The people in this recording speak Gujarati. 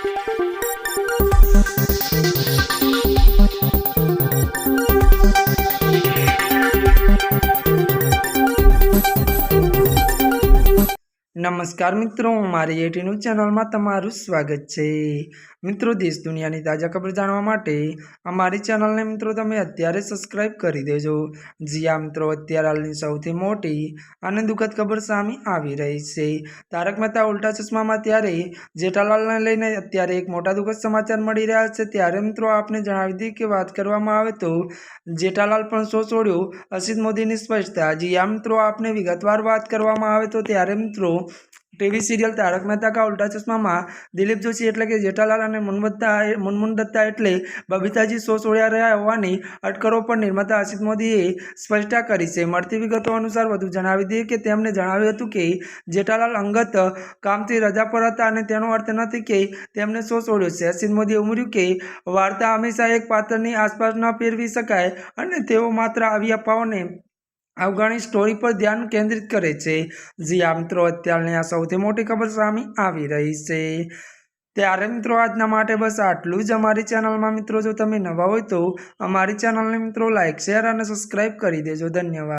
Thank you. નમસ્કાર મિત્રો, મારી એટી ન્યૂઝ ચેનલમાં તમારું સ્વાગત છે. મિત્રો, દેશ દુનિયાની તાજા ખબર જાણવા માટે અમારી ચેનલને મિત્રો તમે અત્યારે સબસ્ક્રાઇબ કરી દેજો. જી આ મિત્રો, અત્યારે હાલની સૌથી મોટી અને દુઃખદ ખબર સામે આવી રહી છે. તારક મહેતા ઉલ્ટા ચશ્મામાં ત્યારે જેઠાલાલને લઈને અત્યારે એક મોટા દુઃખદ સમાચાર મળી રહ્યા છે. ત્યારે મિત્રો, આપને જણાવી દઈએ કે વાત કરવામાં આવે તો જેઠાલાલ પણ શો છોડ્યો. અસિત મોદીની સ્પષ્ટતા. જી આ મિત્રો, આપને વિગતવાર વાત કરવામાં આવે તો ત્યારે મિત્રો ટીવી સિરિયલ તારક મહેતા કા ઉલ્ટા ચશ્મામાં દિલીપ જોશી એટલે કે જેઠાલાલ અને મનમત્તા મુનમુન દત્તા એટલે બબીતાજી શો છોડ્યા રહ્યા હોવાની અટકળો પર નિર્માતા અસિત મોદીએ સ્પષ્ટતા કરી છે. મળતી વિગતો અનુસાર વધુ જણાવી દઈએ કે તેમણે જણાવ્યું હતું કે જેઠાલાલ અંગત કામથી રજા પર હતા અને તેનો અર્થ નથી કે તેમણે શો છોડ્યો છે. અસિત મોદીએ ઉમેર્યું કે વાર્તા હંમેશા એક પાત્રની આસપાસ ન ફેરવી શકાય અને તેઓ માત્ર આવી અફવાઓને અફઘાની સ્ટોરી પર ધ્યાન કેન્દ્રિત કરે છે. જી આ મિત્રો, અત્યારની આ સૌથી મોટી ખબર સામે આવી રહી છે. ત્યારે મિત્રો, આજના માટે બસ આટલું જ. અમારી ચેનલમાં મિત્રો, જો તમે નવા હોય તો અમારી ચેનલને મિત્રો લાઇક શેર અને સબસ્ક્રાઈબ કરી દેજો. ધન્યવાદ.